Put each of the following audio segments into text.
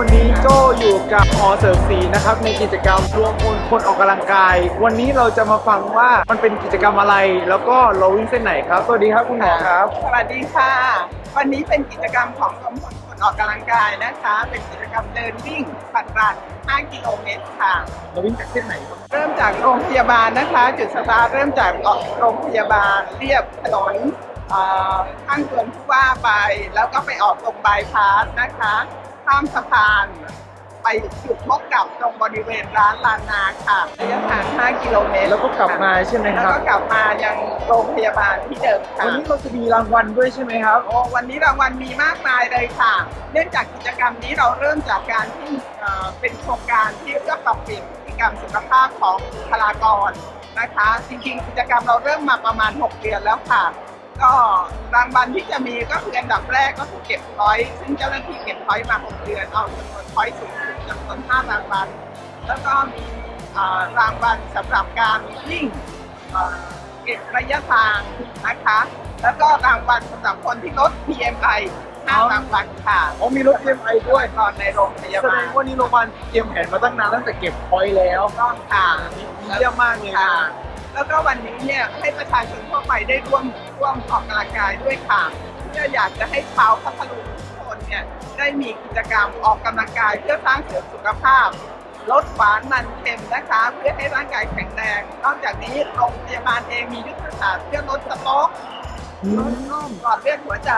วันนี้โจอยู่กับหอเสริมสีนะครับในกิจกรรมรวมพลคนออกกำลังกาย วันนี้เราจะมาฟังว่ามันเป็นกิจกรรมอะไร แล้วก็เราวิ่งเส้นไหนครับ สวัสดีครับคุณหมอครับ สวัสดีค่ะ วันนี้เป็นกิจกรรมของกรมผลคนออกกำลังกายนะคะ เป็นกิจกรรมเดินวิ่งปั่นรัน5กิโลเมตรค่ะเราวิ่งจากเส้นไหนครับเริ่มจากโรงพยาบาลนะคะ จุดสตาร์ทเริ่มจากโรงพยาบาลเรียบถนนเอ่อข้างเกินผู้ว่าไป แล้วก็ไปออกตรงบายพาสนะคะ ข้ามสะพาน ไปจุดพบกับตรงบริเวณร้านลานนาค่ะระยะทาง 5 กิโลเมตรแล้วก็กลับมาใช่ไหมคแล้วรับ ก็กลับมายังโรงพยาบาลที่เดิมค่ะ วันนี้เราจะมีรางวัลด้วยใช่ไหมครับ โอ้วันนี้รางวัลมีมากมายเลยค่ะ เนื่องจากกิจกรรมนี้เราเริ่มจากการที่เอ่อเป็นโครงการที่เพื่อปรับเปลี่ยนพฤติกรรมสุขภาพของบุคลากรนะคะ จริงๆ กิจกรรมเราเริ่มมาประมาณ 6 เดือนแล้วค่ะ ก็รางวัลที่จะมีก็คืออันดับแรกก็คือเก็บพอยต์ซึ่งเจ้าหน้าที่เก็บพอยต์มา6เดือน เอาจำนวนพอยต์สูงสุดจำนวน5รางวัลแล้วก็มีเอ่อรางวัลสำหรับการวิ่งเอ่อเก็บระยะทางนะคะ แล้วก็รางวัลสำหรับคนที่ลด BMI 5รางวัลค่ะอ๋อมีรถ TMI ด้วยตอนในโรงพยาแสดบาลงว่านี่โรงพยาบาลเตรียมแผนมาตั้งนานตั้งแต่เก็บพอยต์แล้ว ต้องค่ะ เยี่ยมมากเลยค่ะ ค่ะ แล้วก็วันนี้เนี่ยให้ประชาชนทั่วไปได้ร่วมร่วมออกกำลังกายด้วยค่ะเพื่ออยากจะให้ชาวพัทลุงทุกคนเนี่ยได้มีกิจกรรมออกกำลังกายเพื่อสร้างเสริมสุขภาพ ลดหวานมันเค็มนะคะ เพื่อให้ร่างกายแข็งแรงนอกจากนี้โรงพยาบาลเองมียุทธศาสตร์เพื่อลดสต๊อกลดน่องหลอดเลือดหัวใจ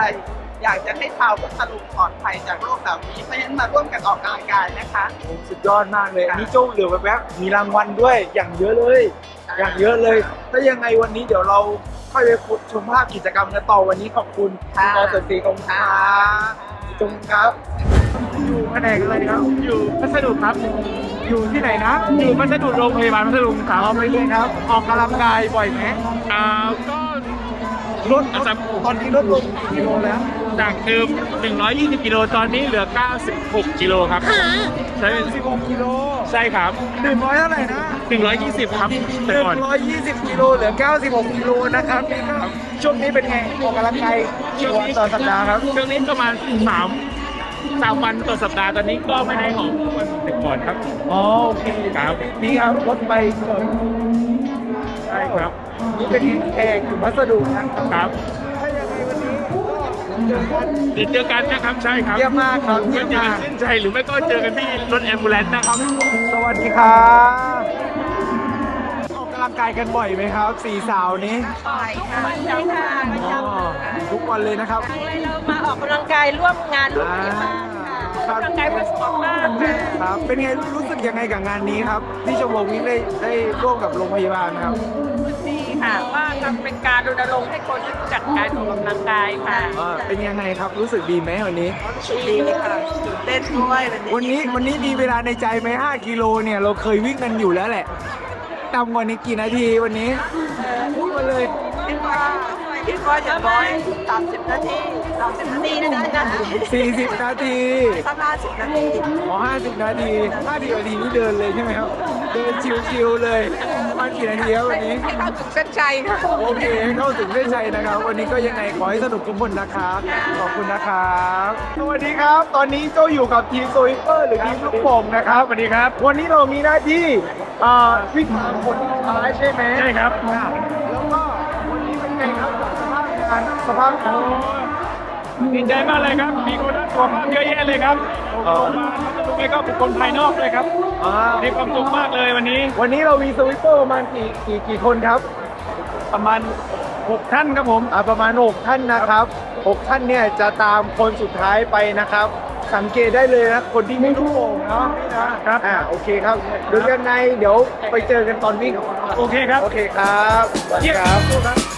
อยากจะให้ชาวพัทลุงปลอดภัยจากโรคเหล่านี้เพราะฉะนั้นมาร่วมกันออกกำลังกายนะคะ โอ้สุดยอดมากเลย อันนี้โจ้เหลือแป๊บๆมีรางวัลด้วยอย่างเยอะเลย อย่างเยอะเลย ถ้ายังไงวันนี้เดี๋ยวเราค่อยไปชมภาพกิจกรรมกันต่อวันนี้ขอบคุณค่ะคุณอสตีของค่ะจงครับอยู่แผนกอะไรครับ อยู่พัสดุครับ อยู่ที่ไหนนะอยู่พัสดุโรงพยาบาลพัทลุงครับเอาไปเลยครับ ออกกำลังกายบ่อยไหมอ่าก็ ลดอาจจะตอนนี้ลดลงกี่กิโลแล้ว จากเดิม120 กิโลตอนนี้เหลือ 96 กิโลครับ ใช่16กิโลใช่ครับหนึ่งร้อยเท่าไหร่นะ120 ครับหแต่นึ่งก่อนร้อยยี่สิบกิโลเหลือเก้าสิบหกกิโลนะครับนี่ก็ช่วงนี้เป็นไงออกกำลังกายกี่วันต่อสัปดาห์ครับ ช่วงนี้ประมาณ3 3วันต่อสัปดาห์ตอนนี้ก็ไม่ได้ออกทุกวันเหมือนแต่ก่อนครับ อ๋อโอเคครับ นี่ครับรถไปเกือบใช่ครับนี่ เป็นแขกวัสดุนะครับครับถ้ายังไงวันนี้ก็เจอกันเดี๋ยวเจอกันนะครับใช่ครับเยี่ยมมากครับเจเยี่ยอมกัมานกเส้นชัยหรือไม่ก็เจอกันที่รถแอมบูเลนต์นะครับ สวัสดีครับออกกำลังกายกันบ่อยไหมครับสี่สาวนี้บ่อยค่ะใช่ค่ะประจอ๋อทุกวันเลยนะครับำเรามาออกกำลังกายร่วมงานร่วมพยาบาลค่ะออกกำลังกายเพื่อสุขภาพค่ะครับ เป็นไงรู้สึกยังไงกับงานนี้ครับ ที่ชมรมวิ่งได้ได้ร่วมกับโรงพยาบาลครับดี ค่ะ ว่าจะเป็นการรณรงค์ให้คนรู้จักการออกกำลังกายค่ะอ่าเป็นยังไงครับรู้สึกดีไหมวันนี้ ดีค่ะตื่นเต้นด้วยวันนี้วันนี้วันนี้มีเวลาในใจไหม5กิโลเนี่ยเราเคยวิ่งกันอยู่แล้วแหละต่ำกว่านี้กี่นาทีวันนี้พูดมาเลยคิดว่า คิดว่าจะร้อยสามสิบนาทีสามสิบนาทีนะนะ40 นาทีสักห้าสิบนาทีอ๋อ50 นาที50นาทีนี่เดินเลยใช่ไหมครับ เดินชิวๆเลยประมาณกี่นาทีครับวันนี้ ให้เข้าถึงเส้นชัยค่ะ โอเคเข้าถึงเส้นชัยนะครับ วันนี้ก็ยังไงขอให้สนุกทุกคนนะครับ ขอบคุณนะครับสวัสดีครับ ตอนนี้โจอยู่กับทีมโซอิเปอร์หรือทีมลูกโป่งนะครับสวัสดีครับ วันนี้เรามีหน้าที่อ่าวิ่งตามคนสุดท้ายใช่ไหมใช่ครับาพงานสภาพของดีใจมากเลยครับ มีคนรักสุขภาพเยอะแยะเลยครับโรงพยาบาลทุกแกก็บุคคลภายนอกเลยครับอ่ามีความสุขมากเลยวันนี้ วันนี้เรามีสวิปเปอร์ประมาณกี่กี่กี่คนครับ ประมาณ6ท่านครับผมอ่าประมาณ6ท่านนะครับ6ท่านเนี่ยจะตามคนสุดท้ายไปนะครับ สังเกตได้เลยนะคนที่ไม่รู้โป่งเนาะนี่นะครับอ่าโอเคครับเดี๋ยวยังไงเดี๋ยวไปเจอกันตอนวิ่งโอเคครับโอเคครับสวัสดีครับ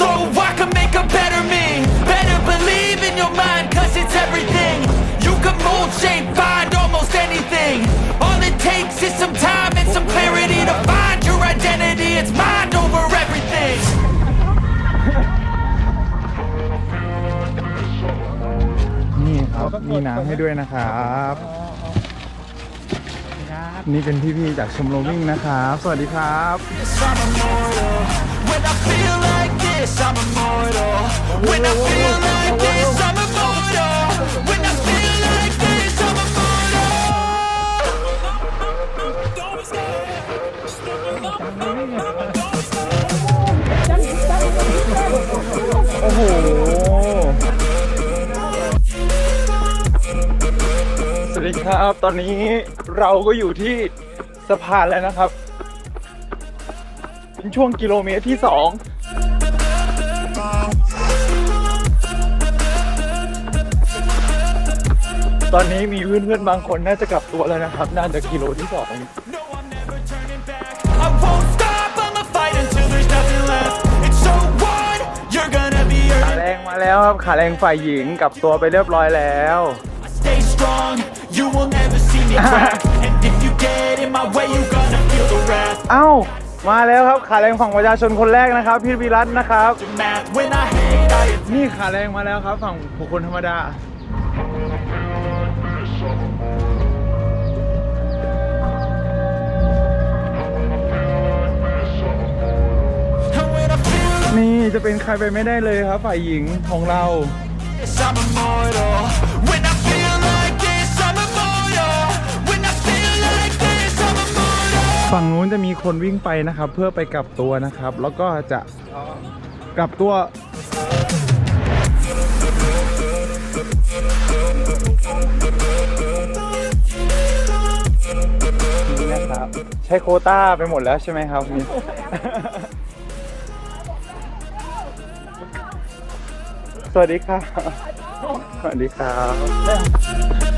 มีน้ำให้ด้วยนะครับ นี่เป็นพี่ๆจากชมรมวิ่งนะครับ สวัสดีครับ Yes, I'm immortal. When I feel like this, I'm immortal. When I feel like this, I'm ครับ ตอนนี้เราก็อยู่ที่สะพานแล้วนะครับ เป็นช่วงกิโลเมตรที่สองตอนนี้มีเพื่อนๆบางคนน่าจะกลับตัวแล้วนะครับ น่าจะกิโลที่สอง No, I'm never turning back. I won't stop, I'ma fight until there's nothing left. It's so on, you're gonna be ขา hurt. แรงมาแล้วครับ ขาแรงฝ่ายหญิงกลับตัวไปเรียบร้อยแล้ว Stay strong, you will never see me crack. And if you get in my way, you're gonna feel the wrath. เอ้า มาแล้วครับขาแรงฝั่งประชาชนคนแรกนะครับ พี่วิรัตน์นะครับ Math, when I hate, I นี่ขาแรงมาแล้วครับ ฝั่งบุคคลธรรมดา And when I feel like นี่จะเป็นใครไปไม่ได้เลยครับ ฝ่ายหญิงของเรา this, I'm immortal. When I ฝั่งนู้นจะมีคนวิ่งไปนะครับ เพื่อไปกลับตัวนะครับ แล้วก็จะกลับตัวนี่นะครับใช้โควต้าไปหมดแล้วใช่ไหมครับนี่ สวัสดีครับ สวัสดีครับ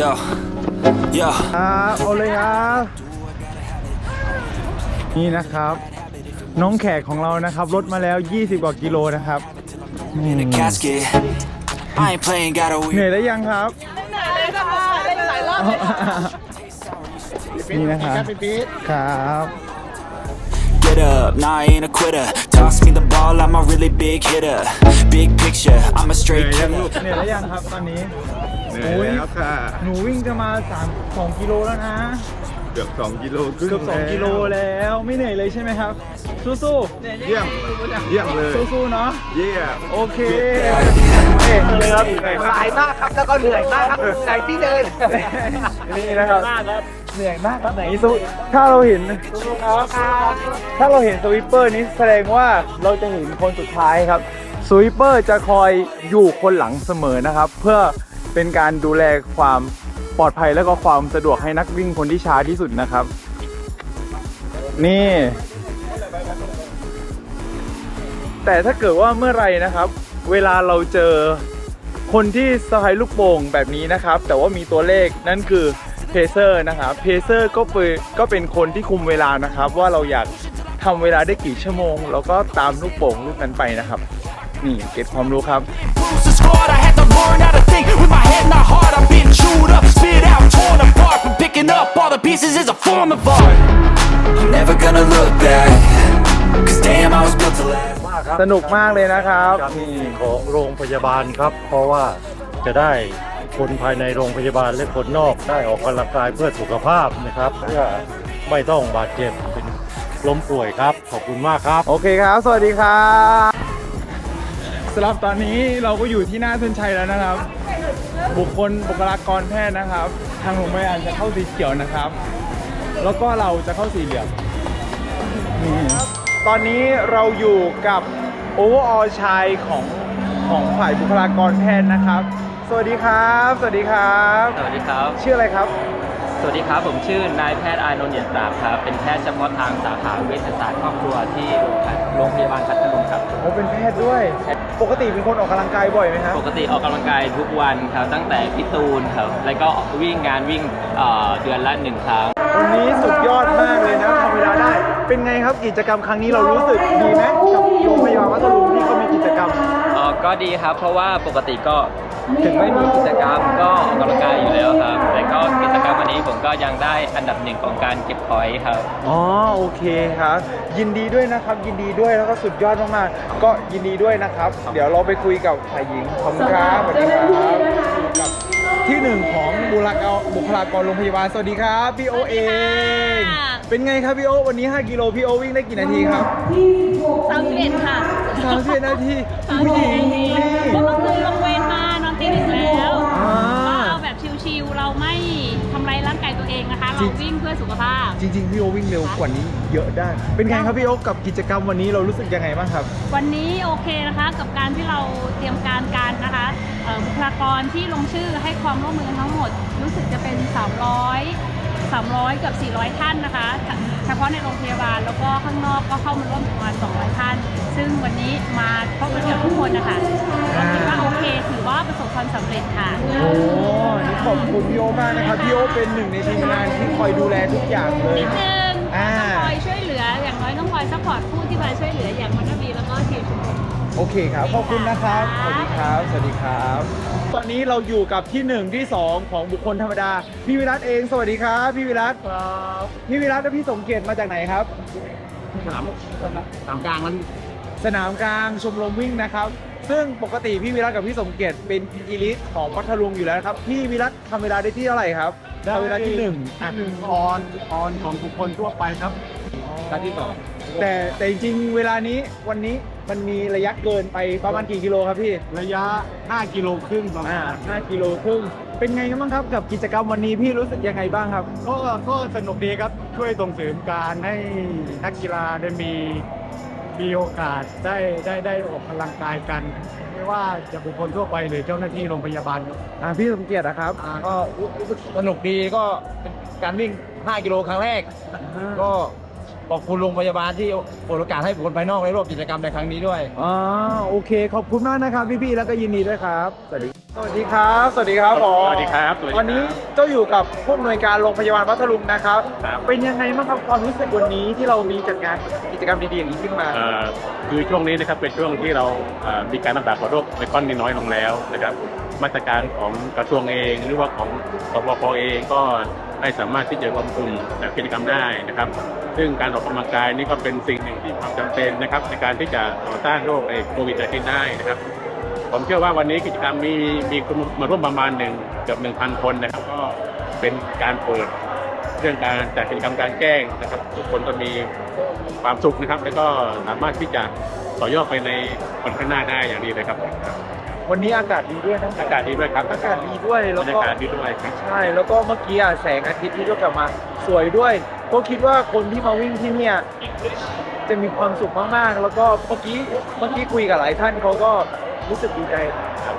go. Yeah. ครับเอาเลยครับนี่นะครับ น้องแขกของเรานะครับลดมาแล้ว 20 กว่ากิโลนะครับ In a casket. I ain't playing, got a เหนื่อย weird. แล้วยังครับ นี่นะครับครับ Get up, nah, I ain't a quitter. Toss me the ball, I'm a really big hitter. Big picture, I'm a เหนื่ straight อยยัง killer. ลูกเหนื่อยแล้วยังครับตอนนี้ เหนื่อยแล้วค่ะ หนูวิ่งจะมา3 2กิโลแล้วนะ เกือบ 2 กิโลเกือบ2กิโลแล้วไม่เหนื่อยเลยใช่ไหมครับ สู้ๆเยี่ยม เยี่ยมเลยสู้ๆเนาะเยี่ยม โอเคเอ๊ะเลยครับสายมากครับแล้วก็เหนื่อยมากครับไหนที่เดิน นี่นะครับเหนื่อยมากครับไหนสู้ถ้าเราเห็นถ้าเราเห็นสวิปเปอร์นี้แสดงว่าเราจะเห็นคนสุดท้ายครับสวิปเปอร์จะคอยอยู่คนหลังเสมอนะครับ เพื่อ เป็นการดูแลความปลอดภัยและก็ความสะดวกให้นักวิ่งคนที่ช้าที่สุดนะครับ นี่ แต่ถ้าเกิดว่าเมื่อไรนะครับ เวลาเราเจอคนที่สะพายลูกโป่งแบบนี้นะครับ แต่ว่ามีตัวเลขนั่นคือเพเซอร์นะครับเพเซอร์ก็เป็นก็เป็นคนที่คุมเวลานะครับ ว่าเราอยากทำเวลาได้กี่ชั่วโมง แล้วก็ตามลูกโป่งลูกนั้นไปนะครับ นี่เก็บความรู้ครับ think with my head, not heart. I've been chewed up, spit out, torn apart. From picking up all the pieces is a form of art. I'm never gonna look back, cause damn, I was built to last. สนุกมากเลยนะครับการของโรงพยาบาลครับ เพราะว่าจะได้คนภายในโรงพยาบาลและคนนอกได้ออกกำลังกายเพื่อสุขภาพนะครับ เพื่อไม่ต้องบาดเจ็บเป็นล้มป่วยครับ ขอบคุณมากครับ โอเคครับ สวัสดีครับ สำหรับตอนนี้เราก็อยู่ที่หน้าเส้นชัยแล้วนะครับ บุคคลบุคลากรแพทย์นะครับ ทางโรงพยาบาลจะเข้าสีเขียวนะครับ แล้วก็เราจะเข้าสีเหลืองนี่ตอนนี้เราอยู่กับโอเวอร์ออชายของของฝ่ายบุคลากรแพทย์นะครับ สวัสดีครับ สวัสดีครับ สวัสดีครับ ชื่ออะไรครับส วัสดีครับ ผมชื่อนายแพทย์อานนท์เหยียดตราบครับเป็นแพทย์เฉพาะทางสาขาเวชศาสตร์ครอบครัวที่โรงพยาบาลพัทลุงครับผมเป็นแพทย์ด้วย ปกติเป็นคนออกกำลังกายบ่อยไหมครับปกติออกกำลังกายทุกวันครับตั้งแต่พี่ตูนครับแล้วก็วิ่งงานวิ่งเอ่อเดือนละหนึ่งครั้งวันนี้สุดยอดมากเลยนะทำเวลาได้ เป็นไงครับกิจกรรมครั้งนี้เรารู้สึกดีไหมกับโรงพยาบาลวัทลุงที่เขามีกิจกรรมเอ่อก็ดีครับ เพราะว่าปกติก็ ถึงไม่มีกิจกรรมก็ออกกำลังกายอยู่แล้วครับ แต่ก็กิจกรรมวันนี้ผมก็ยังได้อันดับหนึ่งของการเก็บพอยต์ครับ อ๋อโอเคครับ ยินดีด้วยนะครับยินดีด้วยแล้วก็สุดยอดมากๆก็ยินดีด้วยนะครับ เดี๋ยวเราไปคุยกับฝ่ายหญิงขอบคุณครับสวัสดีครับกับที่หนึ่งของบุคลากรบุคลากรโรงพยาบาลสวัสดีครับพี่โอเองเป็นไงครับพี่โอวันนี้ 5 กิโลพี่โอวิ่งได้กี่นาทีครับสามสิบเอ็ดค่ะ30นาทีผู้หญิงนี่เพราะเมื่อคืนลงเวรมานอนตีหนึ่งแล้วอ่าก็เอาแบบชิวๆเราไม่ทำร้ายร่างกายตัวเองนะคะเราวิ่งเพื่อสุขภาพ จริง ๆ พี่โอวิ่งเร็วกว่านี้เยอะได้ เป็นไงครับพี่โอกับกิจกรรมวันนี้เรารู้สึกยังไงบ้างครับ วันนี้โอเคนะคะกับการที่เราเตรียมการการนะคะเอ่อบุคลากรที่ลงชื่อให้ความร่วมมือทั้งหมด รู้สึกจะเป็น 300 300เกือบ400 ท่านนะคะเฉพาะในโรงพยาบาลแล้วก็ข้างนอกก็เข้ามาร่วมประมาณ 200 ท่าน ซึ่งวันนี้มาครบกันเกือบทุกคนนะคะก็คิดว่าโอ เคถือว่าประสบความสำเร็จค่ะ โอ้นี่ขอบคุณพี่โอมากนะครับพี่โอเป็นหนึ่งในทีมงานที่คอยดูแลทุกอย่างเลย นิดนึงอ่า ต้องคอยช่วยเหลือ อย่างน้อยต้องคอยซัพพอร์ตผู้ที่มาช่วยเหลืออย่างมันบีแล้วก็ทีมชุมชน โอเคครับขอบคุณนะครับสค่ะวัสดีครับ สวัสดีครับ ตอนนี้เราอยู่กับที่หนึ่งที่สองของบุคคลธรรมดา พี่วิรัตเอง สวัสดีครับ พี่วิรัตครับพี่วิรัตและพี่สมเกียรติมาจากไหนครับ สามสามกลางมันสนามกลางชมรมวิ่งนะครับ ซึ่งปกติพี่วิรัตกับพี่สมเกียรติเป็นอีลิทของพัทลุงอยู่แล้วนะครับ พี่วิรัตทำเวลาได้ที่เท่าไหร่ครับทำเวลาที่หนึ่งอะ หนึ่งออนออนของบุคคลทั่วไปครับ การที่สองแต่แต่จริงๆเวลานี้วันนี้มันมีระยะเกินไปประมาณกี่กิโลครับพี่ระยะ 5 กิโลครึ่งประมาอ่าณ5กิโลครึ่งเป็นไงกันบ้างครับกับกิจกรรมวันนี้พี่รู้สึกยังไงบ้างครับ ก็ก็สนุกดีครับช่วยส่งเสริมการให้นักกีฬาได้มี มีโอกาสได้ได้ได้ออกกำลังกายกัน ไม่ว่าจะบุคคลทั่วไปหรือเจ้าหน้าที่โรงพยาบาลครับ อ่าพี่สมเกียรตินะครับก็รู้สึกสนุกดีก็เป็นการวิ่ง 5 กิโลครั้งแรก ก็ ขอบคุณโรงพยาบาลที่เปิดโอกาสให้บุคคลภายนอกได้ร่วมกิจกรรมในครั้งนี้ด้วยอ่าโอเค ขอบคุณมากนะครับพี่ๆแล้วก็ยินดีด้วยครับ สวัสดี สวัสดีครับ สวัสดีครับหมอสวัสดีครับสวัสดีครับวันนี้เจ้าอยู่กับผู้อำนวยการโรงพยาบาลพัทลุงนะครับ ครับ เป็นยังไงบ้างครับความรู้สึกวันนี้ที่เรามีจัดงานกิจกรรมดีๆอย่างนี้ขึ้นมา เอ่อคือช่วงนี้นะครับเป็นช่วงที่เราเอ่อมีการระบาดของโรคไมครอนนี่น้อยลงแล้วนะครับมาตรการของกระทรวงเองหรือว่าของสบคเองก็ ไม่สามารถที่จะรวมกลุ่มกิจกรรมได้นะครับ ซึ่งการออกกำลังกายนี่ก็เป็นสิ่งหนึ่งที่ความจำเป็นนะครับ ในการที่จะต่อต้านโรคโควิด -19 ได้นะครับ ผมเชื่อว่าวันนี้กิจกรรมมีมีคนมาร่วมประมาณหนึ่งเกือบหนึ่งพันคนนะครับ ก็เป็นการเปิดเรื่องการจัดกิจกรรมการแจ้งนะครับ ทุกคนก็มีความสุขนะครับ แล้วก็สามารถที่จะต่อยอดไปในวันข้างหน้าได้อย่างดีเลยครับ วันนี้อากาศดีด้วยนะอากาศดีด้วยครับอากาศดีด้วยบแล้รวรยาก็กาศดีด้วยครับ ใช่แล้วก็เมื่อกี้อะแสงอาทิตย์ที่ก็กลับมา สวยด้วย ก็คิดว่าคนที่มาวิ่งที่เนี่ยจะมีความสุขมากๆ แล้วก็เมื่อกี้เมื่อกี้คุยกับหลายท่านเขาก็รู้สึกดีใจ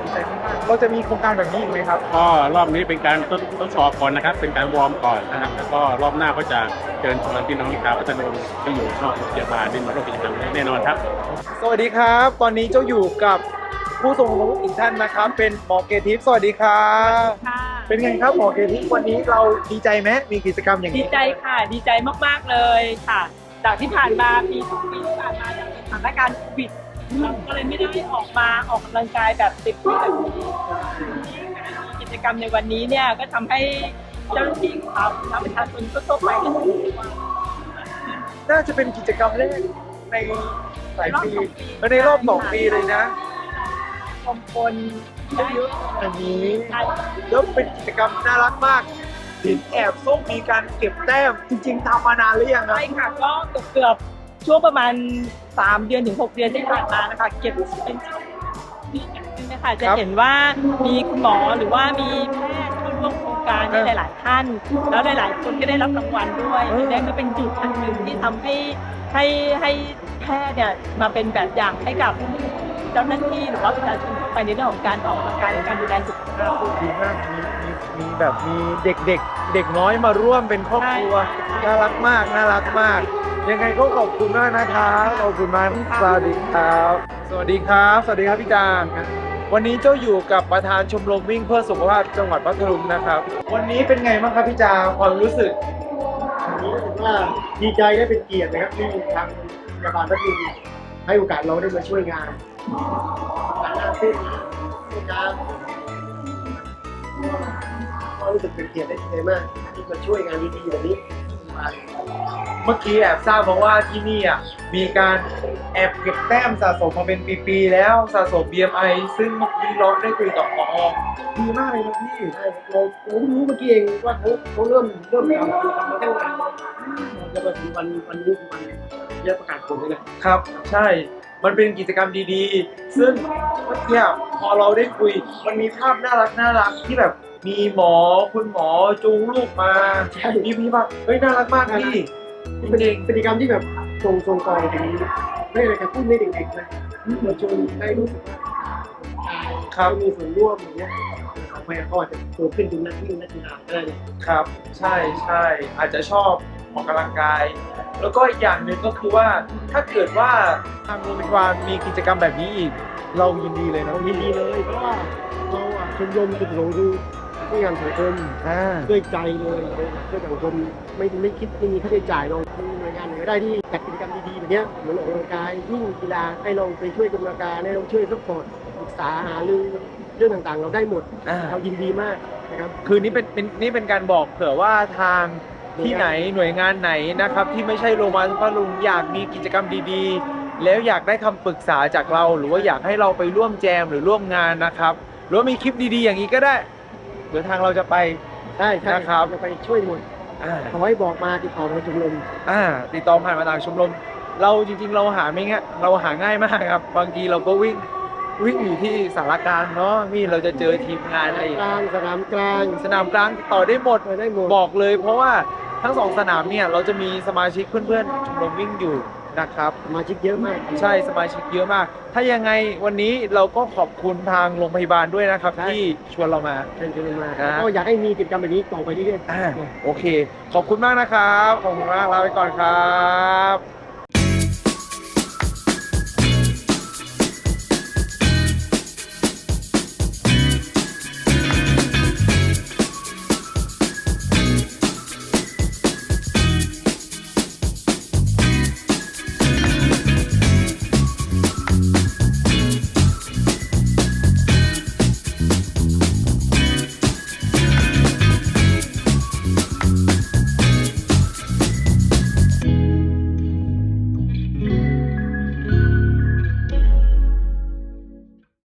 ดีใจมากๆเราจะมีโครงการแบบนี้อีกไหมครับ ก็รอบนี้เป็นการทดทดสอบก่อนนะครับ เป็นการวอร์มก่อนนะครับ แล้วก็รอบหน้าก็จะเชิญชวนพี่น้องชาวพัทลุงที่อยู่นอกโรงพยาบาลได้มาร่วมกิจกรรมแน่นอนครับ สวัสดีครับ ตอนนี้เจ้าอยู่กับ ผู้ทรงคุณวุฒิอีกท่านนะครับ เป็นหมอเกทิพย์สวัสดีครับค่ะเป็นไงครับหมอเกทิพย์วันนี้เราดีใจไหมมีกิจกรรมอย่างดีนี้ใจค่ะ ดีใจมากๆเลยค่ะ จากที่ผ่านมาปีสองปีที่ผ่านมาจากสถานการณ์โควิดเราก็เลยไม่ได้ออกมาออกกำลังกายแบบเต็มที่แบบนี้กิจกรรมในวันนี้เนี่ยก็ทำให้เจ้าหน้าที่ของเราและประชาชนทั่วๆไปได้รู้ว่า น่าจะเป็นกิจกรรมแรกในหลายปีและในรอบสองปีเลยนะ ชมคนได้เยอะอันนี้ใช่แล้วเป็นกิจกรรมน่ารักมากเห็นแอบส้มมีการเก็บแต้มจริง ๆทำมานานหรือยังครับ ใช่ค่ะก็เกือบๆช่วงประมาณ 3 เดือนถึง 6 เดือนที่ผ่านมานะคะเก็บเป็นช่วงที่เกิดขึ้นนะคะจะเห็นว่ามีคุณหมอหรือว่ามีแพทย์เข้าร่วมโครงการนี่หลาย ๆ ท่าน แล้วหลาย ๆ คนก็ได้รับรางวัลด้วยอันนี้ก็เป็นจุดอันหนึ่งที่ทำให้ให้ให้แพทย์เนี่ยมาเป็นแบบอย่างให้กับ เจ้าหน้าที่หรือว่าประชาชนทั่วไปในเรื่องของการออกกำลังกายและการดูแลสุขภาพดีมากมีมีมีแบบมีเด็กเด็กเด็กน้อยมาร่วมเป็นครอบครัวน่ารักมากน่ารักมาก ยังไงก็ขอบคุณมากนะครับขอบคุณมากสวัสดีครับ สวัสดีครับ สวัสดีครับพี่จางวันนี้เจ้าอยู่กับประธานชมรมวิ่งเพื่อสุขภาพจังหวัดพัทลุงนะครับ วันนี้เป็นไงบ้างครับพี่จางความรู้สึกรู้สึกว่าดีใจและเป็นเกียรตินะครับที่ทางพยาบาลพัทลุงให้โอกาสเราได้มาช่วยงาน การน้าเส้นในการก็รู้สึกเป็นเกียรติและดีใจมากที่มาช่วยงานดีๆแบบนี้ เมื่อกี้แอบทราบมาว่าที่นี่อะมีการแอบเก็บแต้มสะสมมาเป็นปีๆแล้วสะสม BMI ซึ่งเมื่อกี้เราได้คุยกับพอดีมากเลยนะพี่ใช่เราเราเพิ่งรู้เมื่อกี้เองว่าเขาเขาเริ่มเริ่มทำทำมาตั้งนานแล้วจะมาถึงวันวันนี้คือวันเรียกประกาศผลเลยนะครับ ใช่ มันเป็นกิจกรรมดีๆ ซึ่งเมื่อกี้พอเราได้คุยมันมีภาพน่ารักน่ารักที่แบบมีหมอคุณหมอจูงลูกมาใช่มีพี่แบบเฮ้ยน่ารักมากพี่เป็นพฤติกรรมที่แบบส่งส่งต่อถึงไม่อะไรกับพูดไม่เด็กๆนะเหมือนชวนได้รู้สึกว่าครับมีส่วนร่วมอย่างเงี้ยเขาไปเขาอาจจะโตขึ้นเป็นนักวิ่งนักกีฬาก็ได้เลยครับ ใช่ใช่อาจจะชอบออกกำลังกาย แล้วก็อีกอย่างหนึ่งก็คือว่าถ้าเกิดว่าทางโรงพยาบาลมีกิจกรรมแบบนี้อีก เรายินดีเลยนะเรายินดีเลยเพราะว่าเราอะชมรมจุดประสงค์คือด้วยงานสังคมอ่าด้วยใจเลยด้วยสังคมไม่ไม่คิดไม่มีค่าใช้จ่ายเรามีหน่วยงานไหนก็ได้ที่จัดกิจกรรมดีๆแบบเนี้ยเหมือนออกกำลังกายวิ่งกีฬาให้เราไปช่วยกำลังกายให้เราช่วยซัพพอร์ตปรึกษาหารือเรื่องต่างๆ เราได้หมดอ่าเรายินดีมากนะครับคือนี่เป็นเป็นนี่เป็นการบอกเผื่อว่าทาง ที่ไหนหน่วยงานไหนนะครับ ที่ไม่ใช่โรงพยาบาลพัทลุงอยากมีกิจกรรมดีๆ แล้วอยากได้คำปรึกษาจากเรา หรือว่าอยากให้เราไปร่วมแจมหรือร่วมงานนะครับหรือว่ามีคลิปดีๆ อย่างนี้ก็ได้เดี๋ยวทางเราจะไปได้ใช่นะครับจะไปช่วยหมดอ่า ขอให้บอกมาติดต่อมาชมรมอ่าติดต่อผ่านมาทางชมรม เราจริงๆ เราหาไม่ง่ายเราหาง่ายมากครับ บางทีเราก็วิ่งวิ่งอยู่ที่สารกลางเนาะนี่เราจะเจอทีมงานอะไรกลางสนามกลางสนามกลางติดต่อได้หมดไปได้หมดบอกเลยเพราะว่า ทั้งสองสนามเนี่ยเราจะมีสมาชิกเพื่อนๆชมรมวิ่งอยู่นะครับ สมาชิกเยอะมากใช่สมาชิกเยอะมาก ถ้ายังไงวันนี้เราก็ขอบคุณทางโรงพยาบาลด้วยนะครับ ที่ชวนเรามาเชิญชวนมาครับก็อยากให้มีกิจกรรมแบบนี้ต่อไปเรื่อยๆอ่าโอเค ขอบคุณมากนะครับ ขอบคุณมากลาไปก่อนครับ